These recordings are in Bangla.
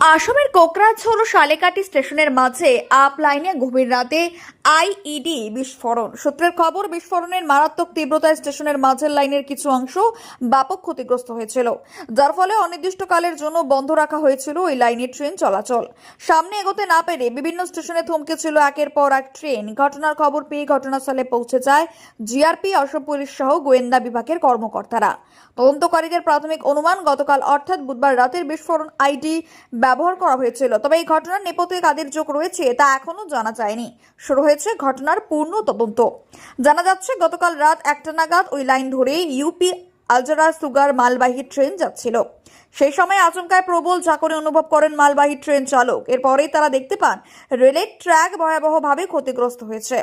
আসামের কোকরাঝোড় শালেকাটি স্টেশনের মাঝে আপ লাইনে গভীর রাতে আইইডি বিস্ফোরণ। সূত্রের খবর, বিস্ফোরণের মারাত্মক তীব্রতায় স্টেশনের মাঝের লাইনের কিছু অংশ ব্যাপক ক্ষতিগ্রস্ত হয়েছিল। যার ফলে অনির্দিষ্টকালের জন্য বন্ধ রাখা হয়েছিল ওই লাইনের ট্রেন চলাচল। সামনে এগোতে না পেরে বিভিন্ন স্টেশনে থমকে ছিল একের পর এক ট্রেন। ঘটনার খবর পেয়ে ঘটনাস্থলে পৌঁছে যায় জিআরপি, অসম পুলিশ সহ গোয়েন্দা বিভাগের কর্মকর্তারা। তদন্তকারীদের প্রাথমিক অনুমান, গতকাল অর্থাৎ বুধবার রাতের বিস্ফোরণ আইডি ব্যবহার করা হয়েছিল। তবে এই ঘটনার নেপথ্যে কাদের যোগ রয়েছে তা এখনও জানা যায়নি। শুরু হয়েছে ঘটনার পূর্ণ তদন্ত। জানা যাচ্ছে, গতকাল রাত একটা নাগাদ ওই লাইন ধরে ইউপি আলজারা সুগার মালবাহী ট্রেন যাচ্ছিল। সেই সময় আচমকায় প্রবল ঝাঁকুনি অনুভব করেন মালবাহী ট্রেন চালক। এরপরেই তারা দেখতে পান, রেলের ট্র্যাক ভয়াবহভাবে ক্ষতিগ্রস্ত হয়েছে।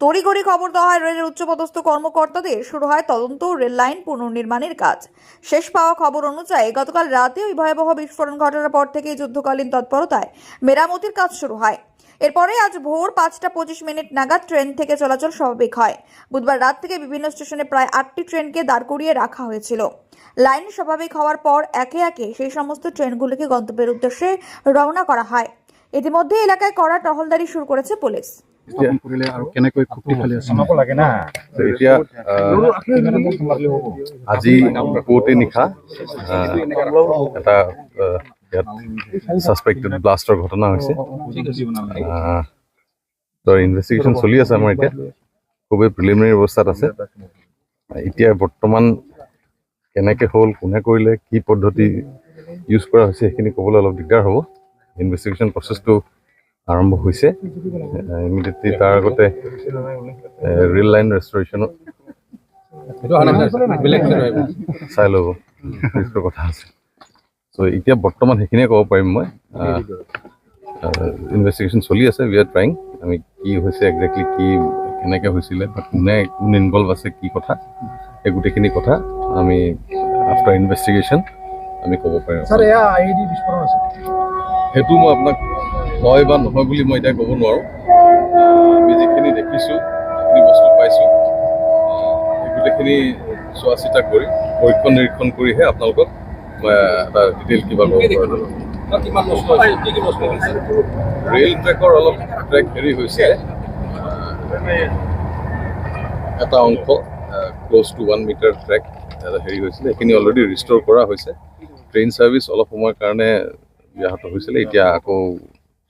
তড়িঘড়ি খবর দেওয়া হয়, রেলের উচ্চপদস্থ কর্মকর্তাদের শুরু হয় তদন্ত রেল লাইন পুনর্নির্মাণের কাজ। শেষ পাওয়া খবর অনুযায়ী গতকাল রাতে ওই ভয়াবহ বিস্ফোরণ ঘটার পর থেকেই যুদ্ধকালীন তৎপরতায় মেরামতির কাজ শুরু হয়। এরপরে আজ ভোর পাঁচটা পঁচিশ মিনিট নাগাদ ট্রেন থেকে চলাচল স্বাভাবিক হয়। বুধবার রাত থেকে বিভিন্ন স্টেশনে প্রায় আটটি ট্রেনকে দাঁড় করিয়ে রাখা হয়েছিল। লাইন স্বাভাবিক হওয়ার পর একে একে সেই সমস্ত ট্রেনগুলিকে গন্তব্যের উদ্দেশ্যে রওনা করা হয়। ইতিমধ্যে এলাকায় কড়া টহলদারি শুরু করেছে পুলিশ। আছে? এতিয়া আজি পুৱতে নিশা এটা ছাছপেক্টেড ব্লাষ্টৰ ঘটনা হৈছে। তো ইনভেষ্টিগেশ্যন চলি আছে আমাৰ এতিয়া। খুবেই প্ৰিলিমিনাৰী অৱস্থাত আছে। এতিয়া বৰ্তমান কেনেকৈ হ'ল কোনে কৰিলে কি পদ্ধতি ইউজ কৰা হৈছে সেইখিনি ক'বলৈ অলপ দিগদাৰ হ'ব। ইনভেষ্টিগেশ্যন প্ৰচেছটো আৰম্ভ হৈছে। ইমিডিয়েটলি তাৰ আগতে ৰেল লাইন ৰেষ্টৰেশ্যনত চাই ল'ব। কথা আছে। চ' এতিয়া বৰ্তমান সেইখিনিয়ে ক'ব পাৰিম মই। ইনভেষ্টিগেশ্যন চলি আছে উই আৰ ট্ৰাইং আমি কি হৈছে একজেক্টলি কি কেনেকৈ হৈছিলে বা কোনে কোন ইনভলভ আছে কি কথা সেই গোটেইখিনি কথা আমি আফটাৰ ইনভেষ্টিগেশ্যন আমি ক'ব পাৰিম। আছে। সেইটো মই আপোনাক হয় বা নহয় বুলি মই এতিয়া ক'ব নোৱাৰোঁ। আমি যিখিনি দেখিছোঁ যিখিনি বস্তু পাইছোঁ গোটেইখিনি চোৱা চিতা কৰি পৰীক্ষণ নিৰীক্ষণ কৰিহে আপোনালোকক এটা ডিটেইল কিবা ক'ব পাৰোঁ ৰেল ট্ৰেকৰ অলপ ট্ৰেক হেৰি হৈছে। এটা অংশ close to one metre track এটা হেৰি হৈছিলে। সেইখিনি অলৰেডি ৰিষ্ট'ৰ কৰা হৈছে। ট্ৰেইন ছাৰ্ভিচ অলপ সময়ৰ কাৰণে ব্যাহত হৈছিলে। এতিয়া আকৌ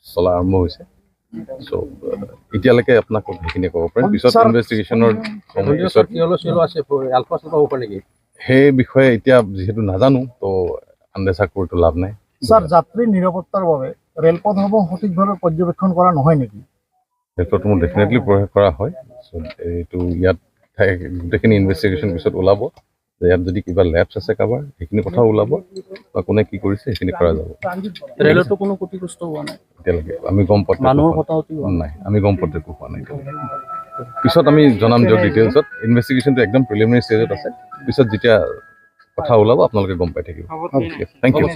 চলা আৰম্ভ হৈছে। চ' এতিয়ালৈকে আপোনাক সেইখিনি ক'ব পাৰিম। পিছত ইনভেষ্টিগেশ্যনৰ সময় পিছত আছে আলফা হ'ব পাৰে নেকি? সেই বিষয়ে এতিয়া যিহেতু নাজানো তো আন্দেচা কৰিতো লাভ নাই। স্যার যাত্রীর নিরাপত্তার বাবে রেলপথসমূহ সঠিকভাৱে পৰ্যবেক্ষণ কৰা নহয় নেকি? ক্ষেত্ৰত মোৰ ডেফিনেটলি প্ৰয়াস কৰা হয়। চ' এইটো ইয়াত গোটেইখিনি ইনভেষ্টিগেশ্যন পিছত ওলাব। যে ইয়াত যদি কিবা লেবছ আছে কাৰোবাৰ সেইখিনি কথাও ওলাব। বা কোনে কি কৰিছে সেইখিনি কৰা যাব। ৰেলতো কোনো ক্ষতিগ্ৰস্ত হোৱা নাই? এতিয়ালৈকে আমি গম পোৱাত মানুহৰ হতাহতি হোৱা নাই? আমি গম পোৱাত একো হোৱা নাই পিছত আমি জনাম দিয়ক ডিটেইলছত ইনভেষ্টিগেশ্যনটো একদম প্ৰিলিমিনাৰী ষ্টেজত আছে। পিছত যেতিয়া কথা ওলাব আপোনালোকে গম পাই থাকিব থেংক ইউ